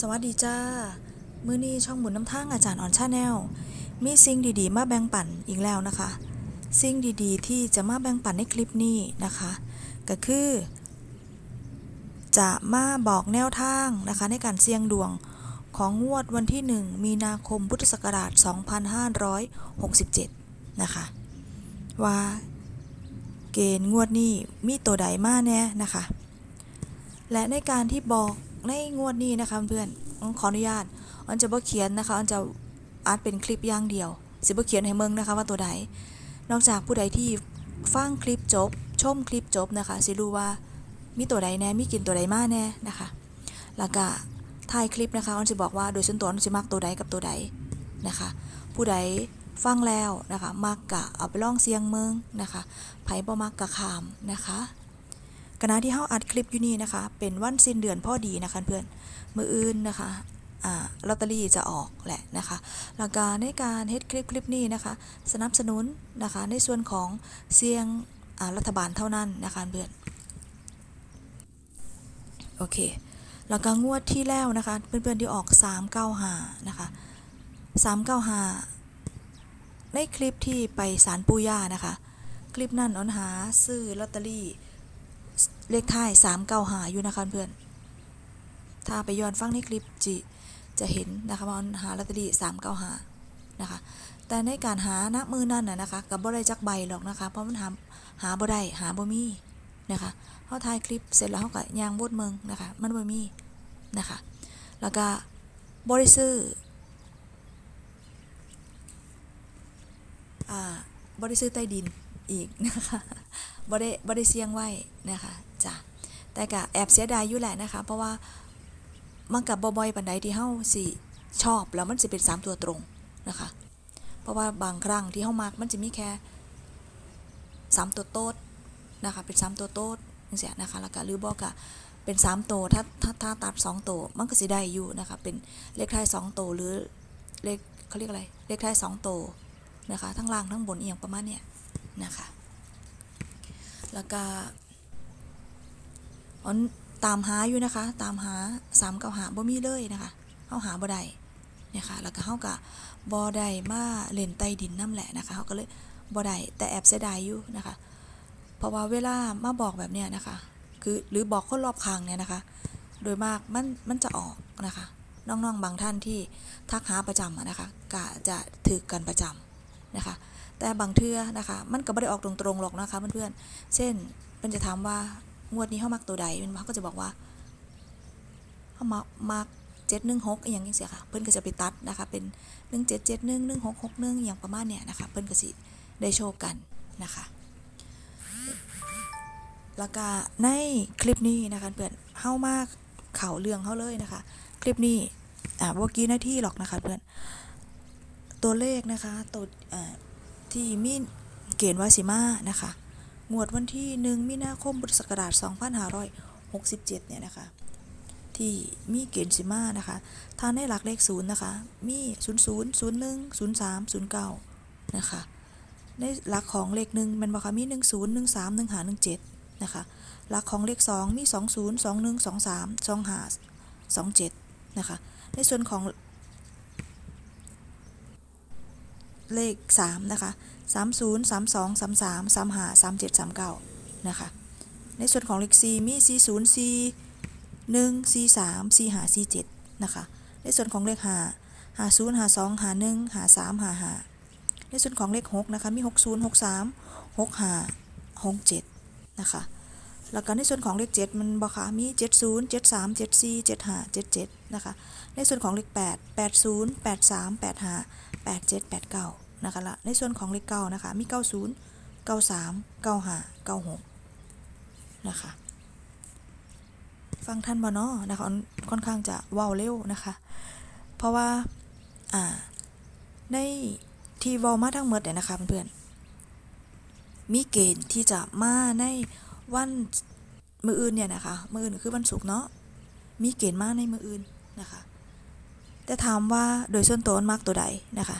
สวัสดีจ้า มื้อนี้ช่องหมุนน้ำทางอาจารย์ออนชาแนล มีสิ่งดีๆ มาแบ่งปันอีกแล้วนะคะ สิ่งดีๆ ที่จะมาแบ่งปันในคลิปนี้นะคะ ก็คือ จะมาบอกแนวทางนะคะในการเสี่ยงดวงของงวดวันที่ 1 มีนาคมพุทธศักราช 2567 นะคะ ว่าเกณฑ์งวดนี้มีตัวใดมาแน่นะคะ และในการที่บอก ในงวดนี้นะคะเพื่อนขออนุญาตอันจะบ่เขียนนะคะอันจะอาจเป็นคลิปย่างเดียว สิบ่เขียนให้เมืองนะคะว่าตัวใด นอกจากผู้ใดที่ฟังคลิปจบ ชมคลิปจบนะคะสิรู้ว่ามีตัวใดแน่มีกินตัวใดมาแน่นะคะแล้วก็ท้ายคลิปนะคะอันจะบอกว่าโดยส่วนตัวอันจะมักตัวใดกับตัวใดนะคะ ผู้ใดฟังแล้วนะคะมักกะเอาไปลองเสียงเมืองนะคะไผ่บ่มักกะขามนะคะ ขณะที่เฮาอัดคลิปอยู่นี่นะคะ เป็นวันสิ้นเดือนพอดีนะคะเพื่อนมืออื่นนะคะอ่าลอตเตอรี่จะออกแหละนะคะหลักการในการเฮ็ดคลิปคลิปนี้นะคะ สนับสนุนนะคะในส่วนของเสียงอ่ารัฐบาลเท่านั้นนะคะเพื่อนโอเคแล้วก็งวดที่แล้วนะคะ เพื่อนๆที่ออก 395 นะคะ 395 ในคลิปที่ไปศาลปู่ย่านะคะ คลิปนั้นอ้นหาซื้อลอตเตอรี่ เลขท้ายสามเก้าหาอยู่นะคะเพื่อน ถ้าไปย้อนฟังในคลิปจิจะเห็นนะคะว่าหาลอตเตอรี่สามเก้าหานะคะ แต่ในการหาณมือนั่นน่ะนะคะกับบ่ได้จักใบหรอกนะคะ เพราะมันหาหาบ่ได้หาบ่มีนะคะเขาถ่ายคลิปเสร็จแล้วเขาก็ยางบดเมืองนะคะ มันบ่มีนะคะ แล้วก็บริซื้ออ่าบริซื้อใต้ดินอีกนะคะ บ่ได้บ่ได้เสี่ยงไว้นะคะจ้ะแต่ก็แอบเสียดายอยู่แหละนะคะ เพราะว่ามันกับบ่อยปานใดที่เฮาสิชอบแล้วมันสิเป็น 3 ตัวตรงนะคะ เพราะว่าบางครั้งที่เฮามักมันจะมีแค่ 3 ตัวโต๊ดนะคะเป็น 3 ตัวโต๊ดจังซี่นะคะแล้วก็หรือบ่ก็เป็น3ตัวถ้าถ้าถ้าตัด2ตัวมันก็สิได้อยู่นะคะเป็นเลขท้าย2ตัวหรือเลขเขาเรียกอะไรเลขท้าย2ตัวนะคะทั้งล่างทั้งบนเอียงประมาณเนี้ยนะคะ แล้วก็ออตามหาอยู่นะคะ ตามหาสามเก้าหาบ่มีเลยนะคะเฮาหาบ่ได้เนี่ยค่ะแล้วก็เฮาก็บ่ได้มาเล่นใต้ดินน้ำแหละนะคะเฮาก็เลยบ่ได้แต่แอบเสียดายอยู่นะคะ เพราะว่าเวลามาบอกแบบเนี้ยนะคะ คือหรือบอกคนรอบข้างเนี่ยนะคะ โดยมากมันมันจะออกนะคะ น้องๆบางท่านที่ทักหาประจำนะคะก็จะถือกันประจำ นะคะ แต่บางเทื่อนะคะ มันก็ไม่ได้ออกตรงๆหรอกนะคะเพื่อนๆ เช่นเพิ่นจะถามว่างวดนี้เฮามักตัวใดเพิ่นเขาก็จะบอกว่าเฮามามักมัก716อีหกอยังจังซี่ค่ะ เพิ่อนก็จะไปตัดนะคะ เป็น1771 1661อหนึ่งหนึ่งหกหกหนึ่งอย่างประมาณเนี้ยนะคะ เพิ่อนก็สิได้โชว์กันนะคะแล้วก็ในคลิปนี้นะคะเพื่อนเฮามากเข่าเรื่องเฮาเลยนะคะ คลิปนี้อ่าบ่กี่นาที่หรอกนะคะเพื่อน ตัวเลขนะคะตัวที่มีเกณฑ์วาสิมานะคะงวดวันที่ 1 มีนาคมพุทธศักราช2567 เนี่ยนะคะ ที่มีเกณฑ์สิมานะคะถ้าในหลักเลขศูนย์นะคะ มี 00 01 03 09 นะคะ ในหลักของเลขหนึ่งมันบอกค่ะมี 10 13 15 17 นะคะ หลักของเลข 2 มี 20 21 23 25 27 นะคะ ในส่วนของ เลข 3 นะคะ 30 32 33 35 37 39 นะคะ ในส่วนของเลข 4 มี 40 4 1 43 45 47 นะคะ ในส่วนของเลข 5 50 52 51 53 55 ในส่วนของเลข 6 นะคะ มี 60 63 65 67 นะคะ แล้วก็ในส่วนของเลข 7 มันบอกค่ะมี 70 73 74 75 77 นะคะ ในส่วนของเลข 8 80 83 85 87 89นะคะละในส่วนของเลขเก้านะคะ มี 90 93 95 96 นะคะ ฟังท่านบเนาะนะคะค่อนข้างจะว้าวเร็วนะคะ เพราะว่า อ่า ในที่ว้ามาทั้งหมดเนี่ยนะคะเพื่อนๆ มีเกณฑ์ที่จะมาในวันมืออื่นเนี่ยนะคะ มืออื่นคือวันศุกร์เนาะ มีเกณฑ์มาในมืออื่นนะคะ แต่ถามว่าโดยส่วนตัวมักตัวใดนะคะ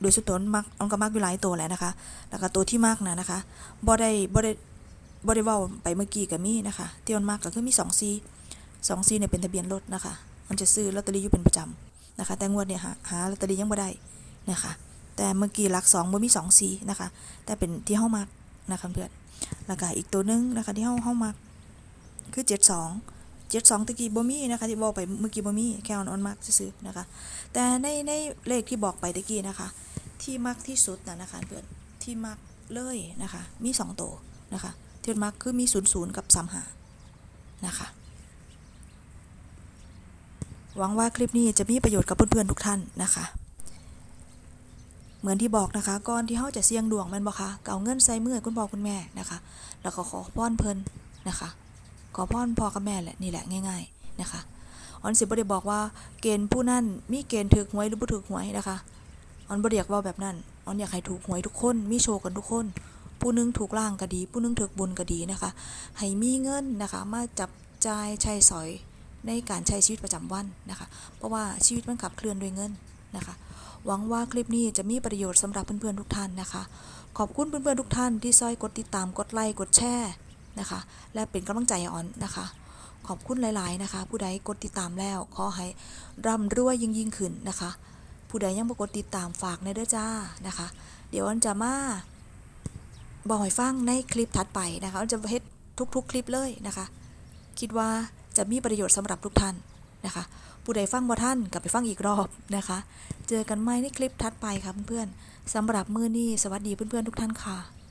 โดยสุดตนมักออนก็มักอยู่หลายตัวแหละนะคะ แล้วก็ตัวที่มักนะนะคะบ่ได้บ่ได้บ่ได้ว้าไปเมื่อกี้ก็มีนะคะ ที่มันมักก็คือมี2 c 2 c เนี่ยเป็นทะเบียนรถนะคะมันจะซื้อลอตเตอรี่อยู่เป็นประจำนะคะ แต่งวดเนี่ยหาหาลอตเตอรี่ยังบ่ได้นะคะ แต่เมื่อกี้หลักสองบ่มีสองสีนะคะ แต่เป็นที่เฮามักนะคะเพื่อนแล้วก็อีกตัวหนึงนะคะที่เฮาเฮามักคือเจ็ดสอง 72 72ตะกี้บ่มีนะคะที่บอกไปเมื่อกี้บ่มีแค่ออนๆมักซื่อนะคะ แต่ในในเลขที่บอกไปตะกี้นะคะ ที่มักที่สุดนะนะคะเพื่อนที่มักเลยนะคะมีสองตัวนะคะที่มักคือมีศูนย์ศูนย์กับสามหานะคะหวังว่าคลิปนี้จะมีประโยชน์กับเพื่อนๆทุกท่านนะคะ เหมือนที่บอกนะคะก่อนที่เขาจะเสี่ยงดวงมันบอกคะเก่าเงินใส่มือคุณพ่อคุณแม่นะคะ แล้วก็ขอพรเพิ่นนะคะ ขอพรพ่อกับแม่แหละนี่แหละง่ายๆนะคะออนสิบ่ได้บอกว่าเกณฑ์ผู้นั่นมีเกณฑ์ถูกหวยหรือบ่ถูกหวยนะคะออนบ่ได้อยกว่าแบบนั้นออนอยากให้ถูกหวยทุกคนมีโชคกันทุกคน ผู้นึงถูกล่างก็ดี ผู้นึงถูกบุญก็ดีนะคะ ให้มีเงินนะคะ มาจับจ่ายใช้สอยในการใช้ชีวิตประจำวันนะคะ เพราะว่าชีวิตมันขับเคลื่อนด้วยเงินนะคะ หวังว่าคลิปนี้จะมีประโยชน์สำหรับเพื่อนๆทุกท่านนะคะ ขอบคุณเพื่อนๆทุกท่านที่ซอยกดติดตามกดไลค์กดแชร์ นะคะ และเป็นกำลังใจออนนะคะ ขอบคุณหลาย ๆ นะคะ ผู้ใดกดติดตามแล้ว ขอให้ร่ำรวยยิ่งยิ่งๆขึ้นนะคะ ผู้ใดยังบ่กดติดตามฝากในเด้อจ้านะคะ เดี๋ยวอันจะมาบอกให้ฟังในคลิปถัดไปนะคะอันจะเฮ็ดทุก ๆ คลิปเลยนะคะ คิดว่าจะมีประโยชน์สำหรับทุกท่านนะคะผู้ใดฟังบ่ท่านกลับไปฟังอีกรอบนะคะ เจอกันใหม่ในคลิปถัดไปค่ะเพื่อนๆสำหรับมื้อนี้สวัสดีเพื่อนๆทุกท่านค่ะ